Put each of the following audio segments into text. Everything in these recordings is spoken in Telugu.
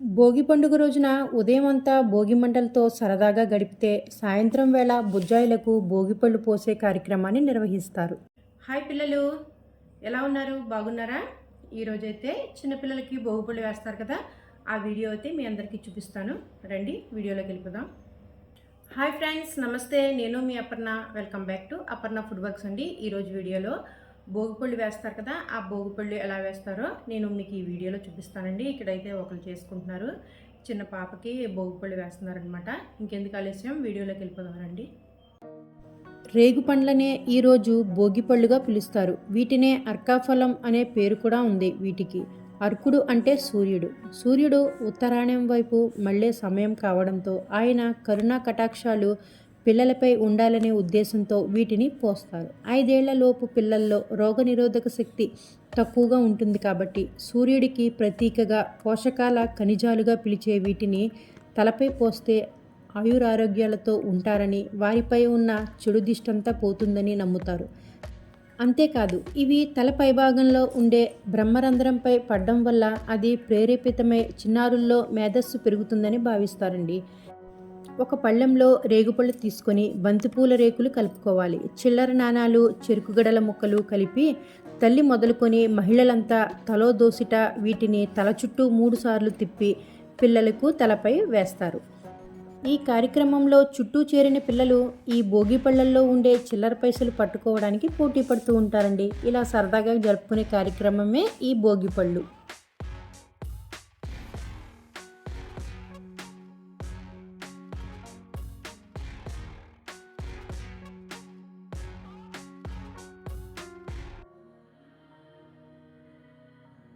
భోగి పండుగ రోజున ఉదయం అంతా భోగి మంటలతో సరదాగా గడిపితే సాయంత్రం వేళ బుజ్జాయిలకు భోగిపళ్ళు పోసే కార్యక్రమాన్ని నిర్వహిస్తారు. హాయ్ పిల్లలు. ఎలా ఉన్నారు? బాగున్నారా? ఈరోజైతే చిన్నపిల్లలకి భోగిపళ్ళు వేస్తారు కదా. ఆ వీడియో అయితే మీ అందరికీ చూపిస్తాను. రండి వీడియోలోకి వెళ్ళిపోదాం. Hi friends. నమస్తే. నేను మీ Aparna. Welcome back to Aparna food works అండి. ఈరోజు వీడియోలో భోగిపళ్ళు వేస్తారు కదా ఆ భోగిపళ్ళు ఎలా వేస్తారో నేను మీకు ఈ వీడియోలో చూపిస్తానండి. ఇక్కడైతే ఒకరు చేసుకుంటున్నారు. చిన్న పాపకి భోగిపళ్ళు వేస్తున్నారనమాట ఇంకెందుకు ఆలస్యం? వీడియోలోకి వెళ్ళిపోదామండి రేగు పండ్లనే ఈరోజు భోగిపళ్ళుగా పిలుస్తారు. వీటినే అర్కాఫలం అనే పేరు కూడా ఉంది వీటికి. అర్కుడు అంటే సూర్యుడు. సూర్యుడు ఉత్తరాయణం వైపు మళ్ళీ సమయం కావడంతో ఆయన కరుణా కటాక్షాలు పిల్లలపై ఉండాలనే ఉద్దేశంతో వీటిని పోస్తారు. ఐదేళ్ళలోపు పిల్లల్లో రోగనిరోధక శక్తి తక్కువగా ఉంటుంది కాబట్టి సూర్యుడికి ప్రతీకగా పోషకాల ఖనిజాలుగా పిలిచే వీటిని తలపై పోస్తే ఆయురారోగ్యాలతో ఉంటారని వారిపై ఉన్న చెడు దిష్టంతా పోతుందని నమ్ముతారు. అంతేకాదు ఇవి తల పైభాగంలో ఉండే బ్రహ్మరంధ్రంపై పడడం వల్ల అది ప్రేరేపితమై చిన్నారుల్లో మేధస్సు పెరుగుతుందని భావిస్తారండి. ఒక పళ్ళెంలో రేగుపళ్ళు తీసుకొని బంతిపూల రేకులు కలుపుకోవాలి. చిల్లర నాణాలు చెరుకుగడల ముక్కలు కలిపి తల్లి మొదలుకొని మహిళలంతా తలో దోసిట వీటిని తల చుట్టూ మూడుసార్లు తిప్పి పిల్లలకు తలపై వేస్తారు. ఈ కార్యక్రమంలో చుట్టూ చేరిన పిల్లలు ఈ భోగి పళ్ళల్లో ఉండే చిల్లర పైసలు పట్టుకోవడానికి పోటీ పడుతూ ఉంటారండి. ఇలా సరదాగా జరుపుకునే కార్యక్రమమే ఈ భోగి పళ్ళు.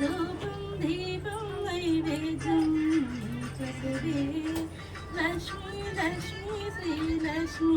ధూపం దీపం నైవేద్యం చసరే లక్ష్మీ లక్ష్మీ శ్రీ లక్ష్మీ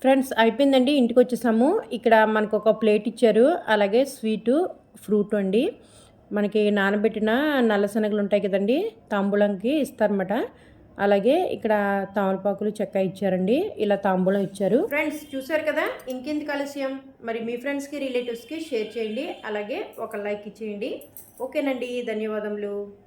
ఫ్రెండ్స్ అయిపోయిందండి. ఇంటికి వచ్చేసాము ఇక్కడ మనకు ఒక ప్లేట్ ఇచ్చారు. అలాగే స్వీటు ఫ్రూట్ అండి. మనకి నానబెట్టిన నల్లశనగలు ఉంటాయి కదండి తాంబూలంకి ఇస్తారన్నమాట. అలాగే ఇక్కడ తామలపాకులు చెక్క ఇచ్చారండి. ఇలా తాంబూలం ఇచ్చారు. ఫ్రెండ్స్ చూసారు కదా? ఇంకెందుకు ఆలస్యం? మరి మీ ఫ్రెండ్స్కి రిలేటివ్స్కి షేర్ చేయండి. అలాగే ఒక లైక్ ఇచ్చేయండి. ఓకేనండి. ధన్యవాదములు.